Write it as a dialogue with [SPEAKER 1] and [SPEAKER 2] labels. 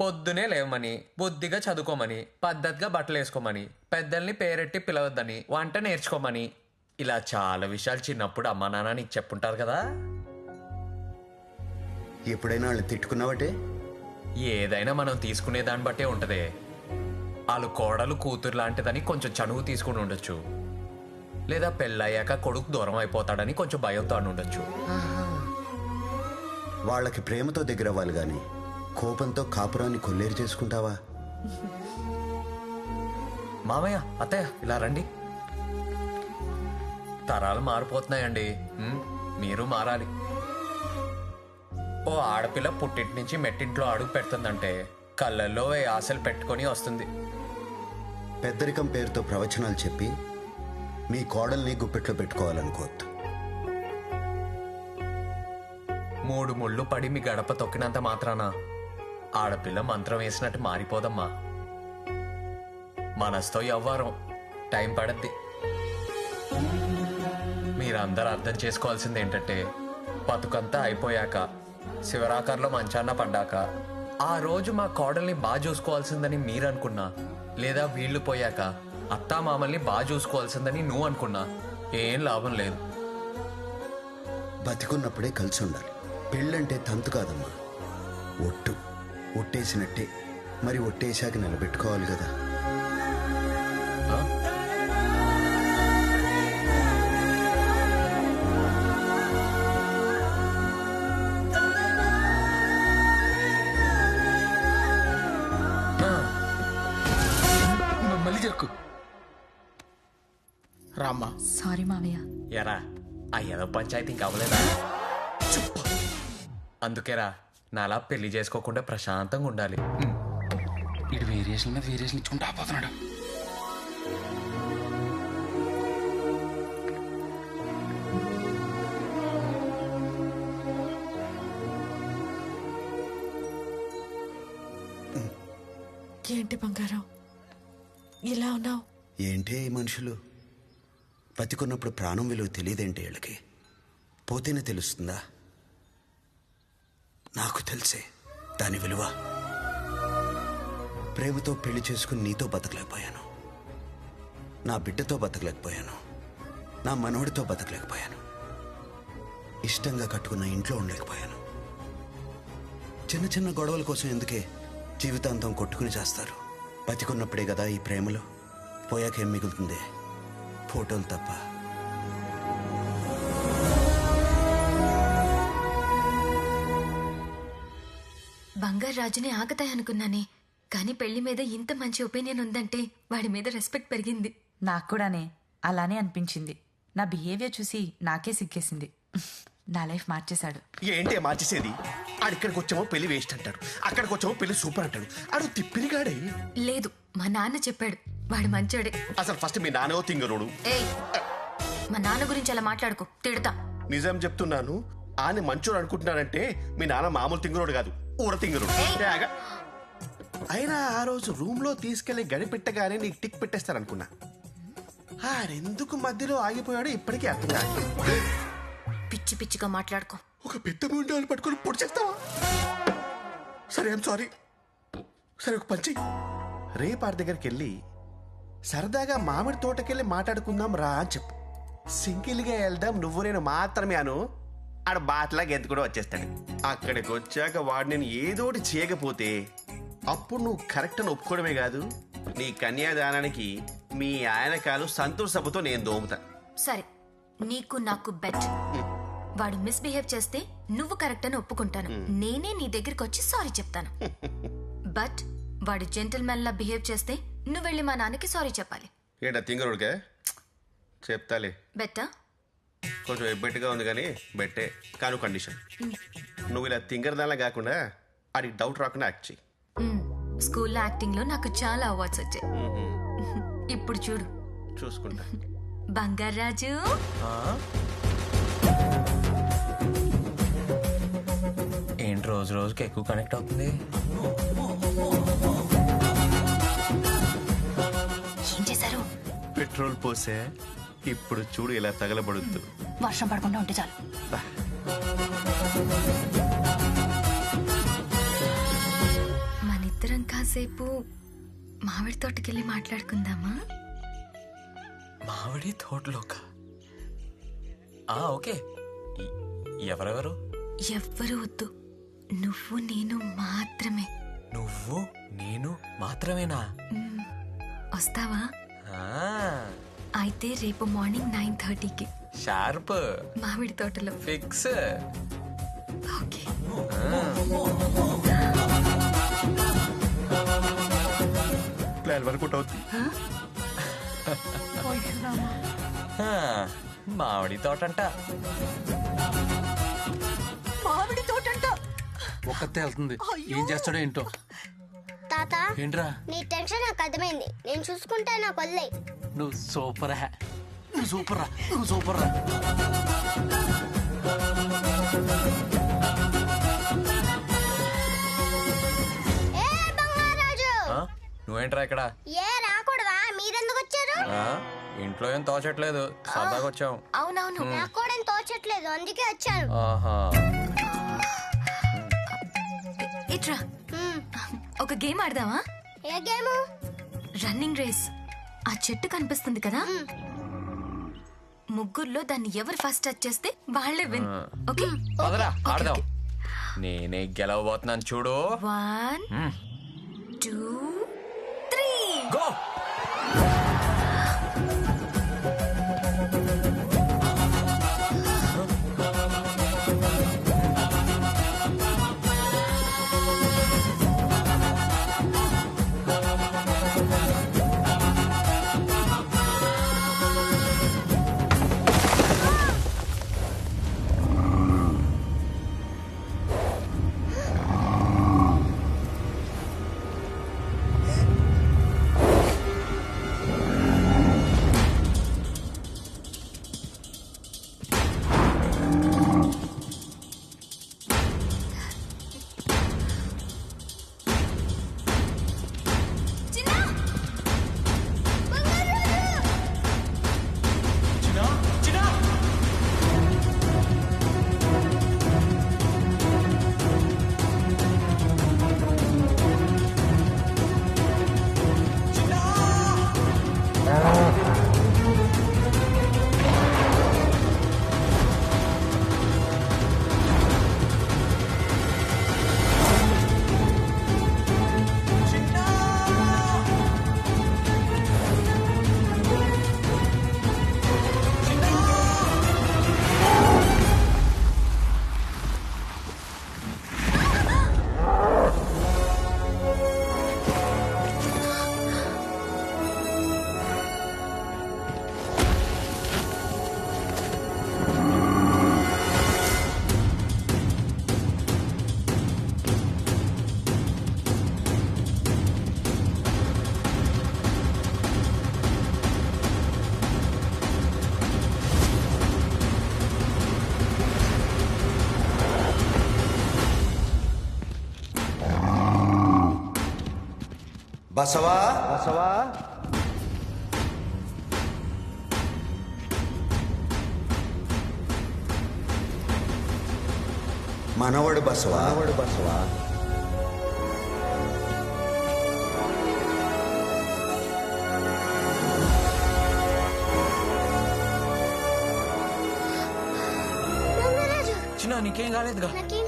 [SPEAKER 1] పొద్దునే లేవమని బుద్ధిగా చదువుకోమని పద్ధతిగా బట్టలు వేసుకోమని పెద్దల్ని పేరెట్టి పిలవద్దని వంట నేర్చుకోమని. ఇలా చాలా విషయాలు చిన్నప్పుడు అమ్మా నాన్న నీకు చెప్పుంటారు కదా.
[SPEAKER 2] ఎప్పుడైనా వాళ్ళని తిట్టుకున్నావటే?
[SPEAKER 1] ఏదైనా మనం తీసుకునే దాన్ని బట్టే ఉంటదే. వాళ్ళు కోడలు కూతురు లాంటిదని కొంచెం చనువు తీసుకుని ఉండొచ్చు. లేదా పెళ్ళయ్యాక కొడుకు దూరం అయిపోతాడని కొంచెం భయంతో అని ఉండొచ్చు.
[SPEAKER 2] వాళ్ళకి ప్రేమతో దగ్గర అవ్వాలి గాని. కోపంతో కాపురాన్ని కొల్లేరు చేసుకుంటావా?
[SPEAKER 1] మామయ్య అత్తయ్య ఇలా రండి. తరాలు మారిపోతున్నాయండి. ఉమ్, మీరు మారాలి. ఓ ఆడపిల్ల పుట్టింటి నుంచి మెట్టింట్లో అడుగు పెడుతుందంటే కళ్ళల్లో ఏ ఆశలు పెట్టుకొని వస్తుంది.
[SPEAKER 2] పెద్దరికం పేరుతో ప్రవచనాలు చెప్పి మీ కోడల్ని గుప్పెట్లో పెట్టుకోవాలనుకోవద్దు.
[SPEAKER 1] మూడు ముళ్ళు పడి మీ గడప తొక్కినంత మాత్రాన? ఆడపిల్ల మంత్రం వేసినట్టు మారిపోదమ్మా. మనస్తో ఎవ్వారం టైం పడద్ది. మీరందరూ అర్థం చేసుకోవాల్సింది ఏంటంటే బతుకంతా అయిపోయాక శివరాకర్లో మంచాన్న పడ్డాక ఆ రోజు మా కోడల్ని బాగా చూసుకోవాల్సిందని మీరు అనుకున్నా లేదా వీళ్ళు పోయాక అత్తా మామల్ని బాగా చూసుకోవాల్సిందని నువ్వు అనుకున్నా ఏం లాభం లేదు.
[SPEAKER 2] బతికున్నప్పుడే కలిసి ఉండాలి. పెళ్ళంటే తంతు కాదమ్మా. ఒట్టు. ఒట్టేసినట్టే. మరి ఒట్టేశాక నిలబెట్టుకోవాలి కదా.
[SPEAKER 3] మళ్ళీ చెక్కు రామ్మా.
[SPEAKER 4] సారీ మావయ్య.
[SPEAKER 1] ఎరా ఆ ఏదో పంచాయతీ ఇంకా అవ్వలేదా? అందుకేరా నాలా పెళ్ళి చేసుకోకుండా ప్రశాంతంగా ఉండాలి.
[SPEAKER 3] ఇటు వేరియేషన్ మీద వేరియేషన్ ఇచ్చుకుంటా పోతున్నాడు
[SPEAKER 5] ఏంటి బంగారం? ఇలా ఉన్నావు?
[SPEAKER 2] ఏంటే ఈ మనుషులు? బతికున్నప్పుడు ప్రాణం విలువ తెలియదేంటి వీళ్ళకి? పోతేనే తెలుస్తుందా? నాకు తెలిసే దాని విలువ. ప్రేమతో పెళ్ళి చేసుకుని నీతో బతకలేకపోయాను. నా బిడ్డతో బతకలేకపోయాను. నా మనవడితో బతకలేకపోయాను. ఇష్టంగా కట్టుకున్న ఇంట్లో ఉండలేకపోయాను. చిన్న చిన్న గొడవల కోసం ఎందుకే జీవితాంతం కొట్టుకుని చేస్తారు? బతికున్నప్పుడే కదా ఈ ప్రేమలో? పోయాకేం మిగులుతుంది? ఫోటోలు తప్ప.
[SPEAKER 4] బంగారు రాజుని ఆగతాయనుకున్నానే కానీ పెళ్ళి మీద ఇంత మంచి ఒపీనియన్ ఉందంటే వాడి మీద రెస్పెక్ట్ పెరిగింది.
[SPEAKER 6] నాకు కూడానే అలానే అనిపించింది. నా బిహేవియర్ చూసి నాకే సిగ్గేసింది. నా లైఫ్ మార్చేశాడు.
[SPEAKER 7] ఏంటి మార్చేసేది? ఆడిక్కడికి వచ్చామో పెళ్ళి వేస్ట్ అంటాడు. అక్కడికి వచ్చామో పెళ్ళి సూపర్ అంటాడు. ఆడు తిప్పిరిగాడే.
[SPEAKER 4] లేదు మా నాన్న చెప్పాడు. వాడు మంచోడే.
[SPEAKER 7] అసలు ఫస్ట్ మీ నాన్నో తింగరుడు?
[SPEAKER 4] ఏయ్ మా నాన్న గురించి అలా మాట్లాడుకో. తిడతా.
[SPEAKER 7] నిజం చెప్తున్నాను. ఆని మంచోడు అనుకుంటున్నాడంటే మీ నాన్న మామూలు తింగరుడు కాదు ఊర తింగరుడు. అయినా ఆ రోజు రూమ్లో తీసుకెళ్ళి గడి పెట్టగానే నీకు టిక్ పెట్టేస్తారనుకున్నా. ఆడెందుకు మధ్యలో ఆగిపోయాడో ఇప్పటికీ అర్థం కాదు.
[SPEAKER 4] పిచ్చి పిచ్చిగా మాట్లాడుకో.
[SPEAKER 7] ఒక పెద్ద ముండాలు పట్టుకొని పొడి చేస్తావా? సరే ఐమ్ సారీ సరే ఒక పంచి రేపు ఆడి దగ్గరికి వెళ్ళి సరదాగా మామిడి తోటకెళ్ళి మాట్లాడుకుందాం రా అని చెప్పు. సింగిల్గా వెళ్దాం నువ్వు నేను మాత్రమే అను. ఆడ బాట్లాగా ఎంత కూడా వచ్చేస్తాడు. అక్కడికి వచ్చాక వాడు నేను ఏదోటి చేయకపోతే అప్పుడు నువ్వు కరెక్ట్ అని ఒప్పుకోవడమే కాదు. నీ కన్యాదానానికి మీ ఆయన కాలు సంతూర్ సభతో నేను దోముతా.
[SPEAKER 4] సరే నీకు నాకు బెట్. వాడు మిస్బిహేవ్ చేస్తే నువ్వు కరెక్ట్ అని ఒప్పుకుంటాను. నేనే నీ దగ్గరికి వచ్చి సారీ చెప్తాను. బట్ వాడు జెంటిల్మెన్ లా బిహేవ్ చేస్తే నువ్వు వెళ్ళి మా నాన్నకి సారీ చెప్పాలి.
[SPEAKER 7] ఏంటా తింగరుడికే? చెప్తాలే.
[SPEAKER 4] బెట్టా?
[SPEAKER 7] కొంచెం ఎబ్బెట్టుగా ఉంది కానీ బెట్టే కాను కండిషన్ నువ్వు ఇలా తింగరదాలా కాకుండా ఆడికి డౌట్ రాకుండా యాక్ట్ చెయ్యి.
[SPEAKER 4] స్కూల్లో యాక్టింగ్లో నాకు చాలా అవార్డ్స్ వచ్చాయి. ఇప్పుడు చూడు.
[SPEAKER 7] చూసుకుంటా.
[SPEAKER 4] బంగారాజు
[SPEAKER 1] ఏంటి రోజు రోజుకి ఎక్కువ కనెక్ట్ అవుతుంది?
[SPEAKER 4] ఏం చేశారు?
[SPEAKER 7] పెట్రోల్ పోసే. ఇప్పుడు చూడు ఇలా తగలబడుద్దు.
[SPEAKER 4] వర్షం పడకుండా ఉంటే చాలు. మన మనిద్దరం కాసేపు మామిడి తోటకెళ్ళి మాట్లాడుకుందామా?
[SPEAKER 1] మామిడి తోటలోక? ఆ ఓకే. ఎవరెవరు?
[SPEAKER 4] ఎవ్వరూ వద్దు. నువ్వు నేను మాత్రమే.
[SPEAKER 1] నువ్వు నేను మాత్రమేనా?
[SPEAKER 4] వస్తావా?
[SPEAKER 1] ఆ,
[SPEAKER 4] అయితే రేపు మార్నింగ్ నైన్ థర్టీకి.
[SPEAKER 1] షార్ప్.
[SPEAKER 4] మామిడి తోటలో.
[SPEAKER 1] ఫిక్స్.
[SPEAKER 4] ఓకే.
[SPEAKER 7] ప్లాన్ వర్కౌట్ అవుతుంది
[SPEAKER 1] మామిడి తోటంట.
[SPEAKER 5] మామిడి తోటంట.
[SPEAKER 3] ఒక్కతే వెళ్తుంది. ఏం చేస్తాడో ఏంటో.
[SPEAKER 8] తాత
[SPEAKER 3] ఏంట్రా?
[SPEAKER 8] నీ టెన్షన్ నాకు అర్థమైంది. నేను చూసుకుంటా నాకు వదిలే
[SPEAKER 3] నువ్వు సూపర్ నువ్వు సూపర్ రా నువ్వు సూపర్ రా.
[SPEAKER 8] ఏ బంగారాజు!
[SPEAKER 1] ఆ, నువ్వేంట్రా ఇక్కడ?
[SPEAKER 8] ఏ రాకూడదా? మీరెందుకు వచ్చారు
[SPEAKER 1] ఇంట్లో ఏం తోచట్లేదు. సరదాగా వచ్చాం.
[SPEAKER 4] అవునవును.
[SPEAKER 8] నాకు కూడా ఏం తోచట్లేదు. అందుకే వచ్చాను.
[SPEAKER 1] ఆహా.
[SPEAKER 4] ఇట్రా. ఒక గేమ్ ఆడదామా?
[SPEAKER 8] ఏ గేము?
[SPEAKER 4] Running race. ఆ చెట్టు కనిపిస్తుంది కదా? ముగ్గురులో దాన్ని ఎవరు ఫస్ట్ టచ్ చేస్తే వాళ్ళే విన్ ఓకే?
[SPEAKER 1] పదరా ఆడదాం. నేనే గెలవబోతున్నాను చూడు.
[SPEAKER 4] One two three
[SPEAKER 1] go!
[SPEAKER 2] Basava? బసవా? మనవడు బసవా? మనవడు బసవా?
[SPEAKER 1] చిన్న నీకేం కాలేదుగా?
[SPEAKER 8] నాకేం